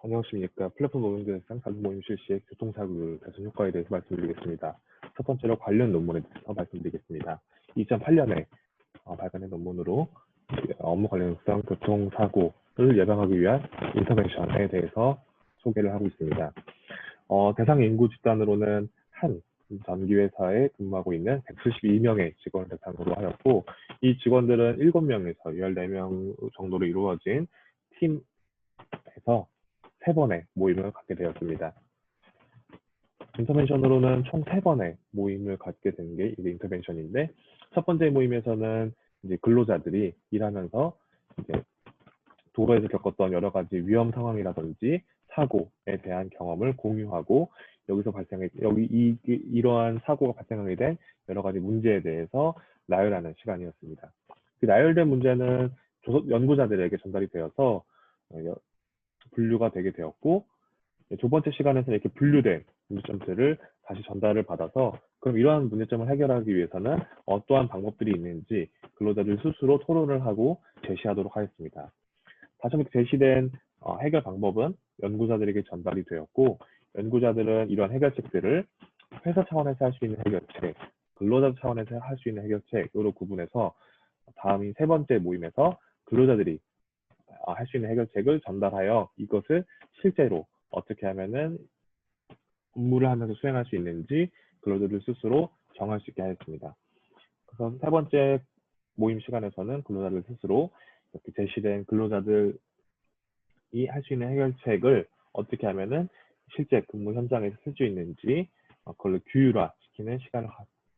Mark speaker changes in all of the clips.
Speaker 1: 안녕하십니까. 플랫폼 노동대상 자주 모임 실시의 교통사고 개선 효과에 대해서 말씀드리겠습니다. 첫 번째로 관련 논문에 대해서 말씀드리겠습니다. 2008년에 어, 발간된 논문으로 업무 관련성 교통사고를 예방하기 위한 인터벤션에 대해서 소개를 하고 있습니다. 어, 대상 인구 집단으로는 한 전기회사에 근무하고 있는 172명의 직원을 대상으로 하였고 이 직원들은 7명에서 14명 정도로 이루어진 팀에서 세 번의 모임을 갖게 되었습니다. 인터벤션으로는 총세 번의 모임을 갖게 된 게 이제 인터벤션인데 첫 번째 모임에서는 이제 근로자들이 일하면서 이제 도로에서 겪었던 여러 가지 위험 상황이라든지 사고에 대한 경험을 공유하고 여기서 발생해 여기 이 이러한 사고가 발생하게 된 여러 가지 문제에 대해서 나열하는 시간이었습니다. 그 나열된 문제는 연구자들에게 전달이 되어서 어, 분류가 되게 되었고 두 번째 시간에서 이렇게 분류된 문제점들을 다시 전달을 받아서 그럼 이러한 문제점을 해결하기 위해서는 어떠한 방법들이 있는지 근로자들 스스로 토론을 하고 제시하도록 하였습니다. 다시 한번 제시된 어, 해결 방법은 연구자들에게 전달이 되었고 연구자들은 이러한 해결책들을 회사 차원에서 할 수 있는 해결책, 근로자 차원에서 할 수 있는 해결책으로 구분해서 다음인 세 번째 모임에서 근로자들이 아, 할 수 있는 해결책을 전달하여 이것을 실제로 어떻게 하면은 업무를 하면서 수행할 수 있는지 근로자들 스스로 정할 수 있게 하였습니다. 그래서 세 번째 모임 시간에서는 근로자들 스스로 이렇게 제시된 근로자들이 할 수 있는 해결책을 어떻게 하면은 실제 근무 현장에서 쓸 수 있는지 어, 그걸로 규율화시키는 시간을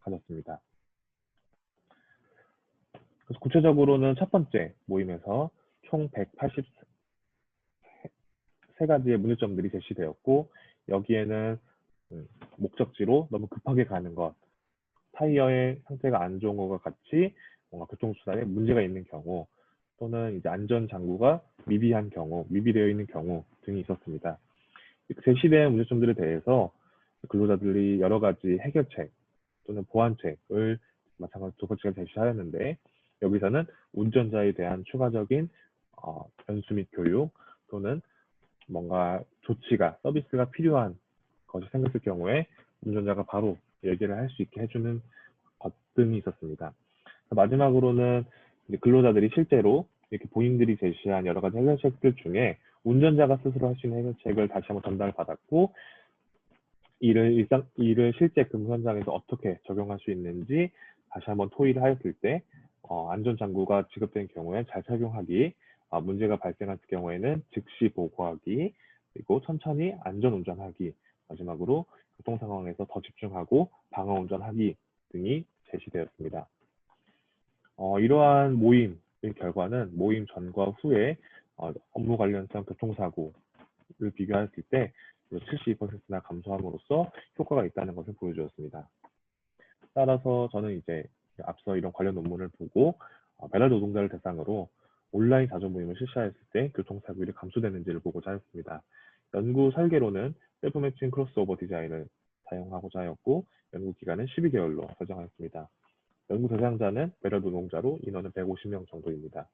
Speaker 1: 가졌습니다. 그래서 구체적으로는 첫 번째 모임에서 총 183가지의 문제점들이 제시되었고 여기에는 음, 목적지로 너무 급하게 가는 것, 타이어의 상태가 안 좋은 것과 같이 뭔가 교통수단에 문제가 있는 경우 또는 이제 안전 장구가 미비한 경우, 미비되어 있는 경우 등이 있었습니다. 제시된 문제점들에 대해서 근로자들이 여러 가지 해결책 또는 보완책을 마찬가지로 두 번째가 제시하였는데 여기서는 운전자에 대한 추가적인 어, 연수 및 교육 또는 뭔가 조치가 서비스가 필요한 것이 생겼을 경우에 운전자가 바로 얘기를 할 수 있게 해주는 것 등이 있었습니다. 마지막으로는 근로자들이 실제로 이렇게 본인들이 제시한 여러 가지 해결책들 중에 운전자가 스스로 할 수 있는 해결책을 다시 한번 전달을 받았고 이를 일상 이를 실제 근무 현장에서 어떻게 적용할 수 있는지 다시 한번 토의를 하였을 때 어, 안전 장구가 지급된 경우에 잘 착용하기 아, 문제가 발생할 경우에는 즉시 보고하기, 그리고 천천히 안전 운전하기, 마지막으로 교통 상황에서 더 집중하고 방어 운전하기 등이 제시되었습니다. 어, 이러한 모임의 결과는 모임 전과 후에 어, 업무 관련성 교통사고를 비교했을 때 72%나 감소함으로써 효과가 있다는 것을 보여주었습니다. 따라서 저는 이제 앞서 이런 관련 논문을 보고 어, 배달 노동자를 대상으로 온라인 자조 모임을 실시했을 때 교통사고율이 감소되는지를 보고자 하였습니다. 연구 설계로는 셀프 매칭 크로스오버 디자인을 사용하고자 하였고 연구 기간은 12개월로 설정하였습니다. 연구 대상자는 배달 노동자로 인원은 150명 정도입니다.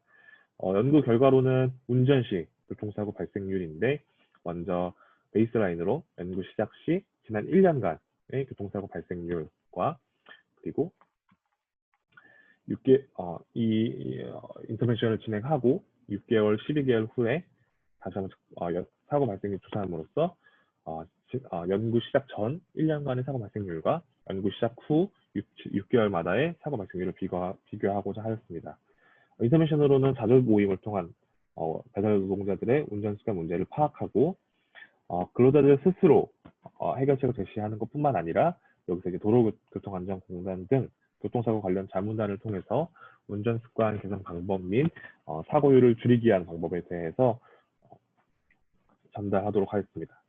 Speaker 1: 어, 연구 결과로는 운전 시 교통사고 발생률인데 먼저 베이스라인으로 연구 시작 시 지난 1년간의 교통사고 발생률과 그리고 6개 어, 이 어, 인터벤션을 진행하고 6개월, 12개월 후에 다시 한번 어, 사고 발생률 조사함으로써 어, 어, 연구 시작 전 1년간의 사고 발생률과 연구 시작 후 6, 개월마다의 사고 발생률을 비교, 비교하고자 하였습니다. 인터벤션으로는 자조 모임을 통한 어, 배달 노동자들의 운전 습관 문제를 파악하고 어, 근로자들 스스로 어, 해결책을 제시하는 것뿐만 아니라 여기서 도로교통안전공단 등 교통사고 관련 자문단을 통해서 운전 습관 개선 방법 및 어, 사고율을 줄이기 위한 방법에 대해서 어, 전달하도록 하겠습니다.